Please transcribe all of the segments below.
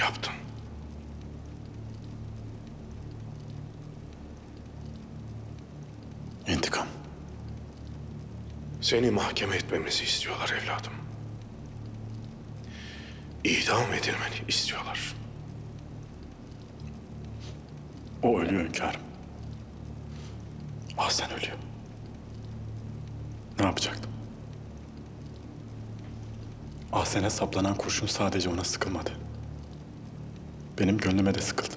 Yaptın. İntikam. Seni mahkeme etmemizi istiyorlar evladım. İdam edilmeni istiyorlar. O ölüyor hünkârım. Ah sen ölüyor. Ne yapacaktım? Ahsen'e saplanan kurşun sadece ona sıkılmadı. Benim gönlüme de sıkıldı.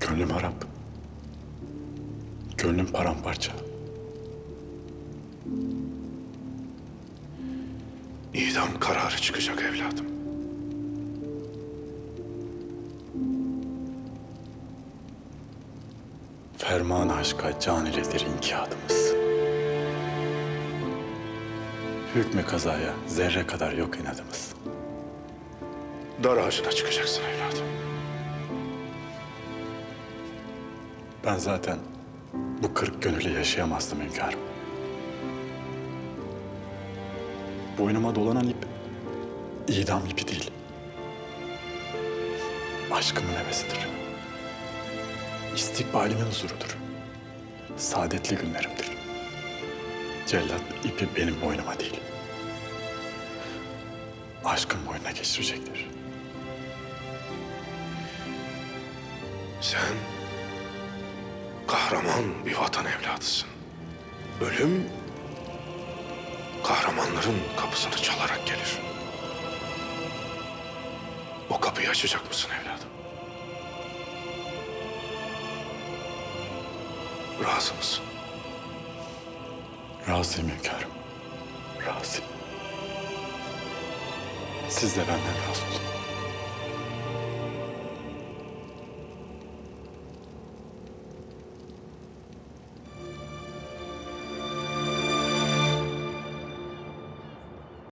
Gönlüm harap. Gönlüm paramparça. İdam kararı çıkacak evladım. Ferman aşka can iledir inkiyatımız. Hükmü kazaya zerre kadar yok inadımız. Dar ağacına çıkacaksın evladım. Ben zaten bu kırık gönülle yaşayamazdım hünkârım. Boynuma dolanan ip idam ipi değil. Aşkımın hevesidir. İstikbalimin huzurudur. Saadetli günlerimdir. Cellat ipi benim boynuma değil. Aşkın boynuna geçirecektir. Sen kahraman bir vatan evladısın. Ölüm kahramanların kapısını çalarak gelir. O kapıyı açacak mısın evladım? Razı mısın? Razıyım hünkârım. Razıyım. Siz de benden razı olun.